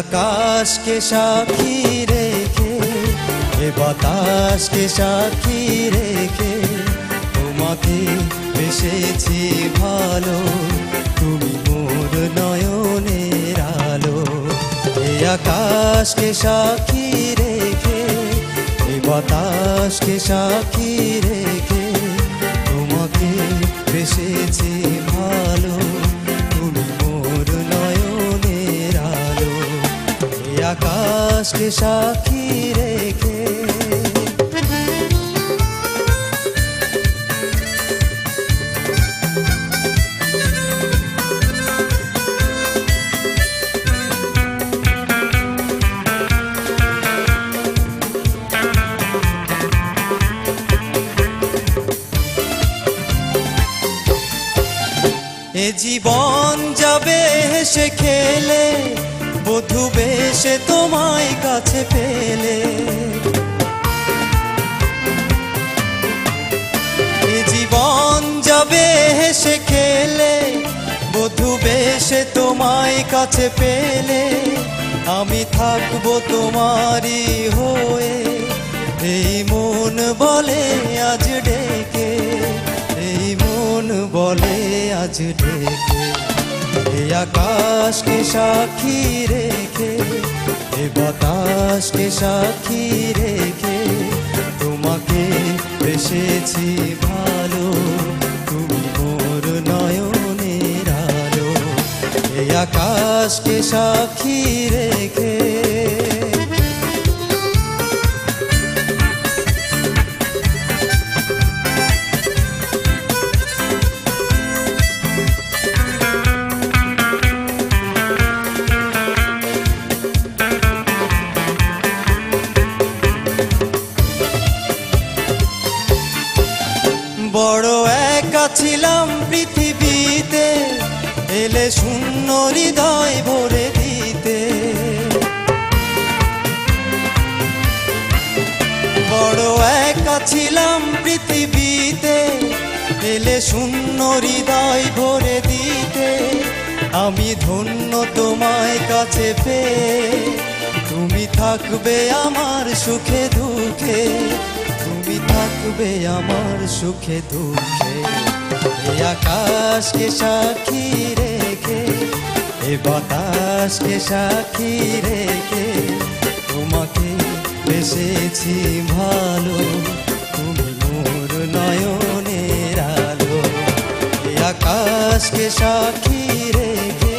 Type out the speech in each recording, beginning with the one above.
আকাশকে সাক্ষী রেখে, এ বাতাসকে সাক্ষী রেখে, তোমাকে বেসেছি ভালো, তুমি মোর নয়নের আলো। এ আকাশকে সাক্ষী রেখে, এ বাতাসকে সাক্ষী রেখে আকাশকে সাক্ষী রেখে। জীবন যাবে হেসে খেলে বধু বেশে তোমায় কাছে পেলে। জীবন যাবে হেসে খেলে, বধু বেশে তোমায় কাছে পেলে। আমি থাকব তোমারই হয়ে, এই মন বলে আজ ডেকে, এই মন বলে আজ ডেকে। আকাশকে সাক্ষী এ বাতাসকে সাক্ষী রেখে তোমাকে এসেছি ভালো তুমি মোর নয়নের আলো এই আকাশকে সাক্ষী রেখে বড় একা ছিলাম পৃথিবীতে। এলে শূন্য হৃদয় ভরে দিতে। বড় একা ছিলাম পৃথিবীতে। এলে শূন্য হৃদয় ভরে দিতে। আমি ধন্য তোমায় কাছে পেয়ে। তুমি থাকবে আমার সুখে দুঃখে। থাকবে আমার সুখে, দুঃখে। আকাশকে সাক্ষী রেখে, এ বাতাসকে সাক্ষী রেখে তোমাকে বেসেছি ভালো, তুমি মোর নয়নের আলো। এই আকাশকে সাক্ষী রেখে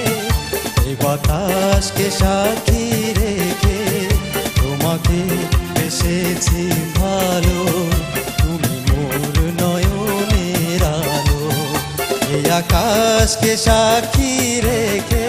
এই বাতাসকে সাক্ষী রেখে আকাশকে সাক্ষী রেখে